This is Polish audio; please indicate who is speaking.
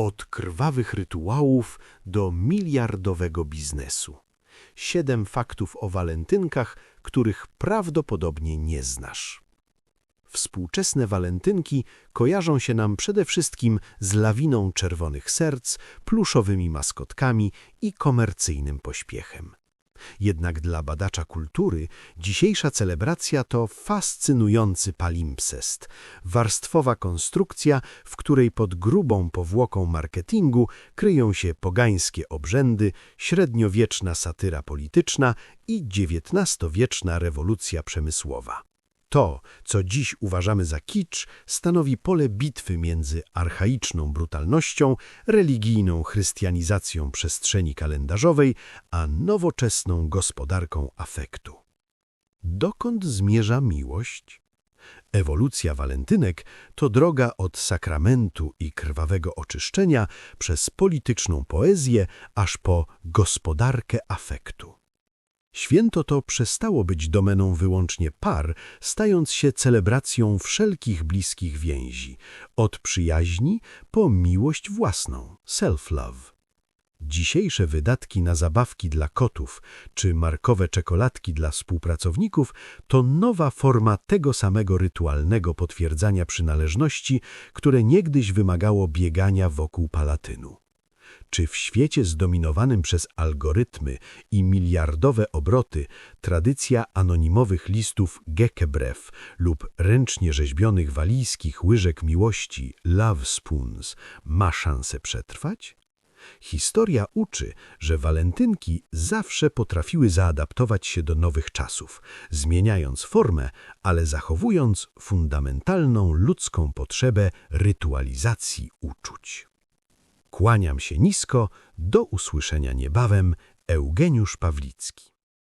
Speaker 1: Od krwawych rytuałów do miliardowego biznesu. Siedem faktów o walentynkach, których prawdopodobnie nie znasz. Współczesne walentynki kojarzą się nam przede wszystkim z lawiną czerwonych serc, pluszowymi maskotkami i komercyjnym pośpiechem. Jednak dla badacza kultury dzisiejsza celebracja to fascynujący palimpsest, warstwowa konstrukcja, w której pod grubą powłoką marketingu kryją się pogańskie obrzędy, średniowieczna satyra polityczna i XIX-wieczna rewolucja przemysłowa. To, co dziś uważamy za kicz, stanowi pole bitwy między archaiczną brutalnością, religijną chrystianizacją przestrzeni kalendarzowej, a nowoczesną gospodarką afektu. Dokąd zmierza miłość? Ewolucja walentynek to droga od sakramentu i krwawego oczyszczenia przez polityczną poezję aż po gospodarkę afektu. Święto to przestało być domeną wyłącznie par, stając się celebracją wszelkich bliskich więzi, od przyjaźni po miłość własną, self-love. Dzisiejsze wydatki na zabawki dla kotów czy markowe czekoladki dla współpracowników to nowa forma tego samego rytualnego potwierdzania przynależności, które niegdyś wymagało biegania wokół palatynu. Czy w świecie zdominowanym przez algorytmy i miliardowe obroty tradycja anonimowych listów Gekebrew lub ręcznie rzeźbionych walijskich łyżek miłości Love Spoons ma szansę przetrwać? Historia uczy, że walentynki zawsze potrafiły zaadaptować się do nowych czasów, zmieniając formę, ale zachowując fundamentalną ludzką potrzebę rytualizacji uczuć. Kłaniam się nisko, do usłyszenia niebawem, Eugeniusz Pawlicki.